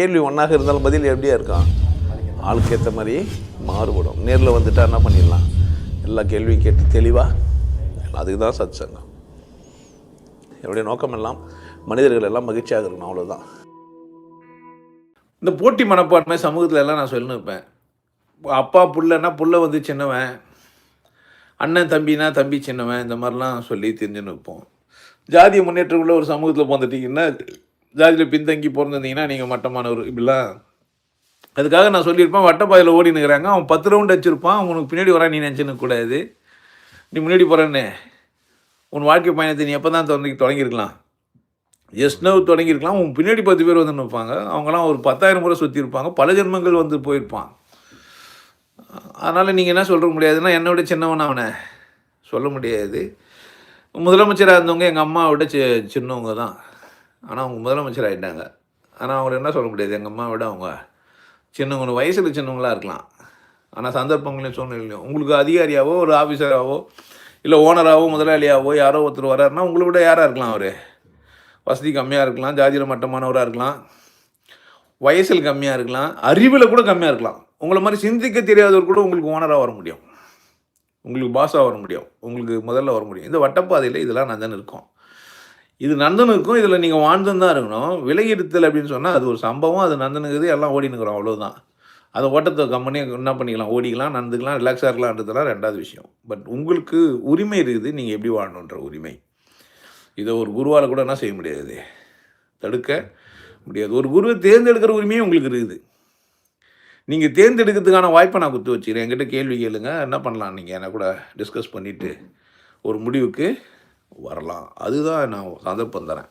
கேள்வி ஒன்றாக இருந்தாலும் பதில் எப்படியா இருக்கான்? ஆளுக்கு ஏற்ற மாதிரி மாறுபடும். நேரில் வந்துட்டா என்ன பண்ணிடலாம்? எல்லா கேள்வியும் கேட்டு தெளிவாக அதுக்கு தான் சத் சங்கம் என்னுடைய நோக்கம் எல்லாம் மனிதர்கள் எல்லாம் மகிழ்ச்சியாக இருக்கணும் அவ்வளோதான் இந்த போட்டி மனப்பான்மை சமூகத்தில் எல்லாம் நான் சொல்லி இருப்பேன். அப்பா புள்ளன்னா புள்ள வந்து சின்னவன் அண்ணன் தம்பினா தம்பி சின்னவன் இந்த மாதிரிலாம் சொல்லி தெரிஞ்சுன்னு இருப்போம். ஜாதிய முன்னேற்றக்குள்ள ஒரு சமூகத்தில் பிறந்துட்டீங்கன்னா ஜாதியில் பின்தங்கி பிறந்திருந்தீங்கன்னா நீங்கள் மட்டமானவர். இப்படிலாம் அதுக்காக நான் சொல்லியிருப்பேன் வட்டப்பாதையில் ஓடி நிற்கிறாங்க அவன் பத்து ரவுண்ட் வச்சுருப்பான் உனக்கு பின்னாடி வரான் நீ நினச்சின்னு கூடாது நீ முன்னாடி போகிறேன்னு உன் வாழ்க்கை பயணத்தை நீ எப்போ தான் தொடங்கி தொடங்கியிருக்கலாம். எஸ்னவ் தொடங்கியிருக்கலாம். உன் பின்னாடி பத்து பேர் வந்து நிற்பாங்க அவங்களாம் ஒரு பத்தாயிரம் முறை சுற்றி இருப்பாங்க. பல ஜென்மங்கள் வந்து போயிருப்பான் அதனால் நீங்கள் என்ன சொல்ல முடியாதுன்னா என்னை விட சின்னவன் அவனை சொல்ல முடியாது. முதலமைச்சராக இருந்தவங்க எங்கள் அம்மாவை விட சி சின்னவங்க தான். ஆனால் அவங்க முதலமைச்சர் ஆகிட்டாங்க ஆனால் அவங்கள என்ன சொல்ல முடியாது? எங்கள் அம்மாவை விட அவங்க சின்னவங்க வயசில் சின்னவங்களாக இருக்கலாம். ஆனால் சந்தர்ப்பங்களையும் சூழ்நிலையும் உங்களுக்கு அதிகாரியாவோ ஒரு ஆஃபீஸராகவோ இல்லை ஓனராகவோ முதலாளியாகவோ யாரோ ஒருத்தர் வராருன்னா உங்களை விட யாராக இருக்கலாம் அவர்? வசதி கம்மியாக இருக்கலாம் ஜாதியில் மட்டமானவராக இருக்கலாம். வயசில் கம்மியாக இருக்கலாம் அறிவில் கூட கம்மியாக இருக்கலாம். உங்களை மாதிரி சிந்திக்க தெரியாதவர் கூட உங்களுக்கு ஓனராக வர முடியும். உங்களுக்கு பாஸாக வர முடியும். உங்களுக்கு முதல்ல வர முடியும். இந்த வட்டப்பாதையில் இதெல்லாம் நந்தன் இருக்கும். இது நந்தனுக்கும் இதில் நீங்கள் வாழ்ந்துன்னு தான் இருக்கணும். விலகிடுத்தல் அப்படின்னு சொன்னால் அது ஒரு சம்பவம் அது நந்தனுக்குது எல்லாம் ஓடினுக்கிறோம் அவ்வளோதான் அதை ஓட்டத்தை கம்பெனி என்ன பண்ணிக்கலாம்? ஓடிக்கலாம் நடந்துக்கலாம் ரிலாக்ஸாக இருக்கலான்றதுலாம் ரெண்டாவது விஷயம். பட் உங்களுக்கு உரிமை இருக்குது நீங்கள் எப்படி வாழணுன்ற உரிமை. இதை ஒரு குருவால் கூட என்ன செய்ய முடியாது? தடுக்க முடியாது. ஒரு குருவை தேர்ந்தெடுக்கிற உரிமையும் உங்களுக்கு இருக்குது. நீங்கள் தேர்ந்தெடுக்கிறதுக்கான வாய்ப்பை நான் குத்து வச்சுக்கிறேன். என்கிட்ட கேள்வி கேளுங்க. என்ன பண்ணலாம் நீங்கள் என்ன கூட டிஸ்கஸ் பண்ணிவிட்டு ஒரு முடிவுக்கு வரலாம். அதுதான் நான் சந்தர்ப்பம் தரேன்.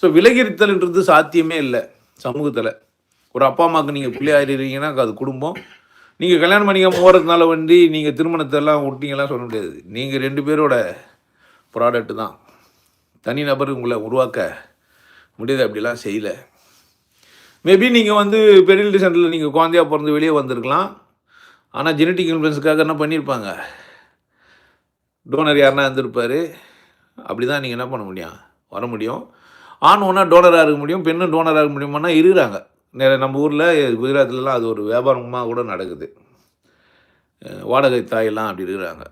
ஸோ விலகிருத்தல்ன்றது சாத்தியமே இல்லை சமூகத்தில். ஒரு அப்பா அம்மாவுக்கு நீங்கள் பிள்ளையாயிருக்கீங்கன்னா அது குடும்பம். நீங்கள் கல்யாணம் பண்ணிக்க போகிறதுனால வந்து நீங்கள் திருமணத்தெல்லாம் விட்டீங்கலாம் சொல்ல முடியாது. நீங்கள் ரெண்டு பேரோட ப்ராடக்ட் தான். தனி நபர் உங்களை உருவாக்க முடியாது அப்படிலாம் செய்யலை. மேபி நீங்கள் வந்து பெரிலிட்டி சென்டரில் நீங்கள் குழந்தையாக பிறந்து வெளியே வந்திருக்கலாம். ஆனால் ஜெனட்டிக் இன்ஃப்ளூயன்ஸுக்காக என்ன பண்ணியிருப்பாங்க டோனர் யாருன்னா இருந்திருப்பார். அப்படி தான் நீங்கள் என்ன பண்ண முடியும்? வர முடியும். ஆண் ஒன்றா டோனராக இருக்க முடியும் பெண்ணும் டோனராக இருக்க முடியுமானா இருக்கிறாங்க நிறைய நம்ம ஊரில் குஜராத்லலாம் அது ஒரு வியாபாரமாக கூட நடக்குது. வாடகை தாயெல்லாம் அப்படி இருக்கிறாங்க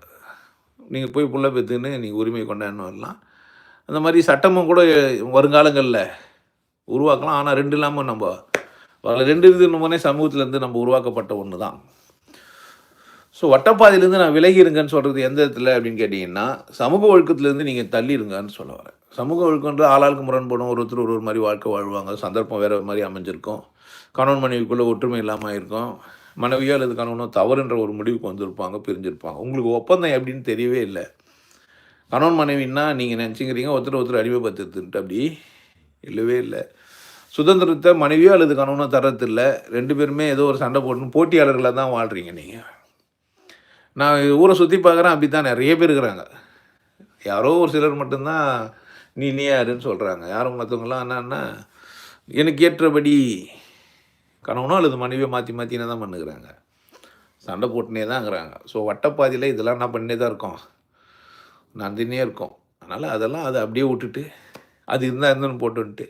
நீங்கள் போய் புள்ள பெற்றுன்னு நீங்கள் உரிமை கொண்டாடணும் வரலாம். அந்த மாதிரி சட்டமும் கூட வருங்காலங்களில் உருவாக்கலாம். ஆனால் ரெண்டு இல்லாமல் நம்ம வர ரெண்டு இதுன்னு சமூகத்துலேருந்து நம்ம உருவாக்கப்பட்ட ஒன்று தான் ஸோ வட்டப்பாதையிலேருந்து நான் விலகி இருங்கன்னு சொல்கிறது எந்த இடத்துல அப்படின்னு கேட்டிங்கன்னா சமூக ஒழுக்கத்துலேருந்து நீங்கள் தள்ளி இருங்கன்னு சொல்ல வரேன். சமூக ஒழுக்கன்றது ஆளாளுக்கு முரண்படும் ஒருத்தர் ஒரு ஒரு மாதிரி வாழ்க்கை வாழ்வாங்க சந்தர்ப்பம் வேறு மாதிரி அமைஞ்சிருக்கும். கணவன் மனைவிக்குள்ளே ஒற்றுமை இல்லாமல் இருக்கும் மனைவியோ அல்லது கணவனோ தவறுன்ற ஒரு முடிவுக்கு வந்திருப்பாங்க பிரிஞ்சிருப்பாங்க. உங்களுக்கு ஒப்பந்தம் எப்படின்னு தெரியவே இல்லை. கணவன் மனைவின்னா நீங்கள் நினச்சிக்கிறீங்க ஒருத்தர் ஒருத்தர் அடிமைப்படுத்துட்டு அப்படி இல்லவே இல்லை. சுதந்திரத்தை மனைவியோ அல்லது கணவனோ தரத்தில்லை ரெண்டு பேருமே ஏதோ ஒரு சண்டை போட்டுன்னு போட்டியாளர்களாக தான் வாழ்கிறீங்க நீங்கள் நான் ஊரை சுற்றி பார்க்குறேன் அப்படி தான் நிறைய பேர் இருக்கிறாங்க. யாரோ ஒரு சிலர் மட்டும்தான் நீ நீ யாருன்னு சொல்கிறாங்க யாரும் மற்றவங்களாம் என்னன்னா எனக்கு ஏற்றபடி கணவனோ அல்லது மனைவியோ மாற்றி மாற்றினே தான் பண்ணுகிறாங்க? சண்டை போட்டுனே தான்ங்கிறாங்க ஸோ வட்டப்பாதியில் இதெல்லாம் நான் பண்ணினே தான் இருக்கோம். நடந்துனே இருக்கோம். அதனால் அதெல்லாம் அதை அப்படியே விட்டுட்டு அது இருந்தால் இருந்தாலும் போட்டுன்ட்டு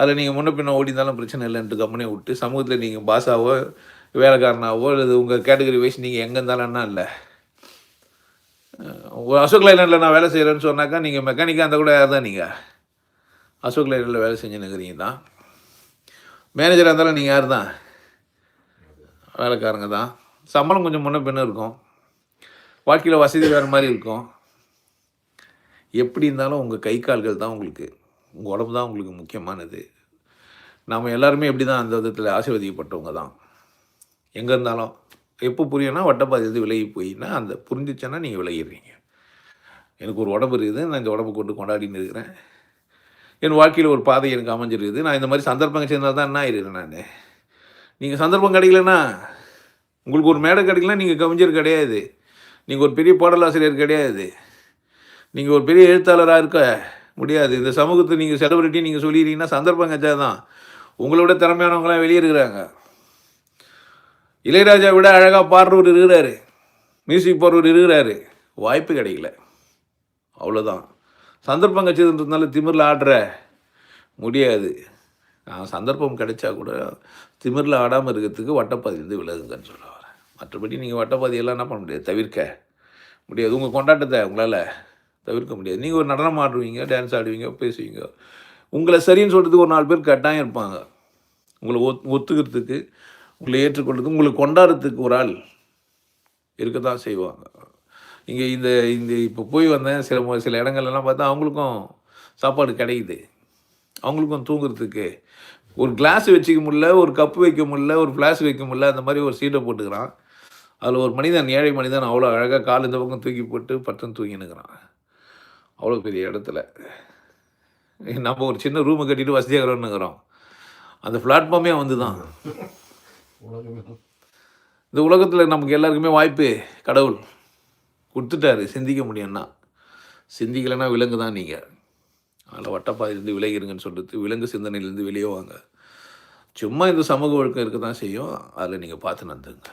அதில் நீங்கள் முன்ன பின்ன ஓடி இருந்தாலும் பிரச்சனை இல்லைன்ட்டு கம்பெனியை விட்டு சமூகத்தில் நீங்கள் பாஸாவோ வேலைக்காரனாவோ அல்லது உங்கள் கேட்டகரி வைஸ் நீங்கள் எங்கே இருந்தாலும்னா இல்லை. ஒரு அசோக் லைலண்டில் நான் வேலை செய்கிறேன்னு சொன்னாக்கா நீங்கள் மெக்கானிக்காக இருந்தால் கூட யார் தான் நீங்கள் அசோக் லைலண்டில் வேலை செஞ்சுன்னு தான். மேனேஜராக இருந்தாலும் நீங்கள் யார் தான்? வேலைக்காரங்க தான். சம்பளம் கொஞ்சம் முன்ன பின்ன இருக்கும். வாழ்க்கையில் வசதி வேறு மாதிரி இருக்கும். எப்படி இருந்தாலும் உங்கள் கை கால்கள் தான் உங்களுக்கு. உங்கள் உடம்பு தான் உங்களுக்கு முக்கியமானது. நாம் எல்லாருமே எப்படி தான் அந்த விதத்தில் ஆசீர்வதிக்கப்பட்டவங்க தான். எங்கே இருந்தாலும் எப்போ புரியும்னா வட்டப்பாதையிலிருந்து விலகி போயின்னா அந்த புரிஞ்சிச்சேன்னா நீங்கள் விலகிடுறீங்க. எனக்கு ஒரு உடம்பு இருக்குது நான் இந்த உடம்பு கொண்டு கொண்டாடின்னு இருக்கிறேன். என் வாழ்க்கையில் ஒரு பாதை எனக்கு அமைஞ்சிருக்குது. நான் இந்த மாதிரி சந்தர்ப்பங்கள் சேர்ந்தால் தான் என்ன ஆயிருக்கிறேன் நான்? நீங்கள் சந்தர்ப்பம் கிடைக்கலன்னா உங்களுக்கு ஒரு மேடை கிடைக்கலனா நீங்கள் கவிஞர் கிடையாது. நீங்கள் ஒரு பெரிய பாடலாசிரியர் கிடையாது. நீங்கள் ஒரு பெரிய எழுத்தாளராக இருக்க முடியாது. இந்த சமூகத்தை நீங்கள் செலிபிரிட்டி நீங்கள் சொல்லிடுறீங்கன்னா சந்தர்ப்பம் கச்சா தான் உங்களோட திறமையானவங்களாம் வெளியே இருக்கிறாங்க. இளையராஜா விட அழகாக பாடுறவர் இருக்கிறாரு. மியூசிக் போடுறவர் இருக்கிறாரு. வாய்ப்பு கிடைக்கல. அவ்வளோதான் சந்தர்ப்பம் கட்சிதுன்றதுனால திமிரில் ஆடுற முடியாது. சந்தர்ப்பம் கிடைச்சா கூட திமிரில் ஆடாமல் இருக்கிறதுக்கு வட்டப்பாதையிலேருந்து விலகுங்கன்னு சொல்ல வரேன் மற்றபடி நீங்கள் வட்டப்பாதியெல்லாம் என்ன பண்ண முடியாது? தவிர்க்க முடியாது. உங்கள் கொண்டாட்டத்தை உங்களால் தவிர்க்க முடியாது. நீங்கள் ஒரு நடனம் ஆடுவீங்க டான்ஸ் ஆடுவீங்க பேசுவீங்க. உங்களை சரின்னு சொல்கிறதுக்கு ஒரு நாலு பேர் கட்டாயம் இருப்பாங்க. உங்களை ஒத் ஒத்துக்கிறதுக்கு உங்களை ஏற்றுக்கொள்றதுக்கு உங்களை கொண்டாடுறதுக்கு ஒரு ஆள் இருக்க தான் செய்வாங்க. இங்கே இந்த இந்த இப்போ போய் வந்தேன் சில சில இடங்கள்லாம் பார்த்தா அவங்களுக்கும் சாப்பாடு கிடைக்குது. அவங்களுக்கும் தூங்குறதுக்கு ஒரு கிளாஸ் வச்சுக்க முடியல ஒரு கப்பு வைக்க முடியல ஒரு ஃப்ளாஸ் வைக்க முடியல அந்த மாதிரி ஒரு சீட்டை போட்டுக்கிறான். அதில் ஒரு மனிதன் ஏழை மனிதன் அவ்வளோ அழகாக கால் இந்த பக்கம் தூக்கி போட்டு பட்டன் தூங்கினுக்கிறான் அவ்வளோ பெரிய இடத்துல. நம்ம ஒரு சின்ன ரூமை கட்டிட்டு வசதியாக இருக்கிறோம் அந்த பிளாட்ஃபார்மே வந்து தான் இந்த உலகத்தில் நமக்கு எல்லாருக்குமே வாய்ப்பு கடவுள். கொடுத்துட்டாரு சிந்திக்க முடியும்னா. சிந்திக்கலைன்னா விலங்கு தான் நீங்கள் அதில் வட்டப்பாதையிலேருந்து விலகிருங்கன்னு சொல்லிட்டு விலங்கு சிந்தனையிலேருந்து வெளியே வாங்க. சும்மா இந்த சமூக ஒழுக்கம் இருக்க தான் செய்யும். அதில் நீங்கள் பார்த்து நடந்துங்க